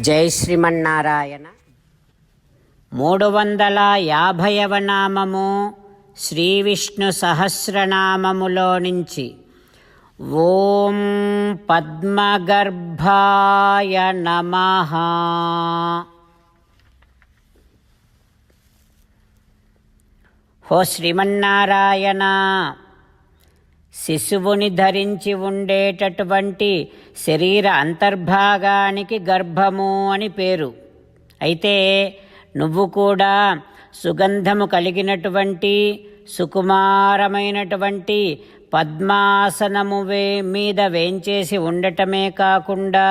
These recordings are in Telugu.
జై శ్రీమన్నారాయణ. మూడు వందల యాభైవ నామము శ్రీ విష్ణు సహస్రనామములో నుంచి. ఓం పద్మగర్భాయ నమ. హో శ్రీమన్నారాయణ. శిశువుని ధరించి ఉండేటటువంటి శరీర అంతర్భాగానికి గర్భము అని పేరు. అయితే నువ్వు కూడా సుగంధము కలిగినటువంటి సుకుమారమైనటువంటి పద్మాసనము వే మీద వేంచేసి ఉండటమే కాకుండా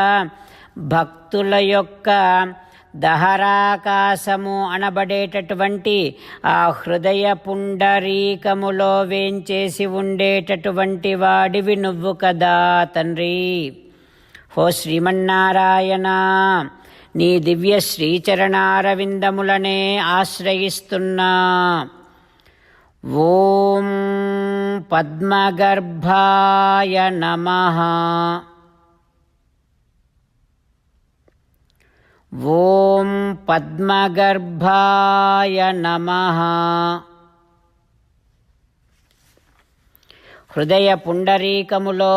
భక్తుల యొక్క దహరాకాశము అనబడేటటువంటి ఆ హృదయ పుండరీకములో వేంచేసి ఉండేటటువంటి వాడివి నువ్వు కదా తండ్రి. హో శ్రీమన్నారాయణ నీ దివ్య శ్రీచరణారవిందములనే ఆశ్రయిస్తున్నా. ఓం పద్మగర్భాయ నమః. ఓం పద్మగర్భాయ నమః. హృదయ పుండరీకములో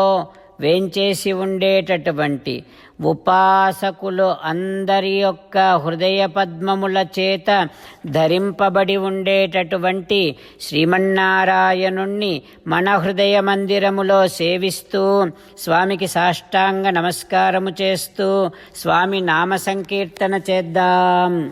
వేంచేసి ఉండేటటువంటి ఉపాసకులు అందరి యొక్క హృదయ పద్మముల చేత ధరింపబడి ఉండేటటువంటి శ్రీమన్నారాయణుణ్ణి మన హృదయ మందిరములో సేవిస్తూ స్వామికి సాష్టాంగ నమస్కారము చేస్తూ స్వామి నామ సంకీర్తన చేద్దాం.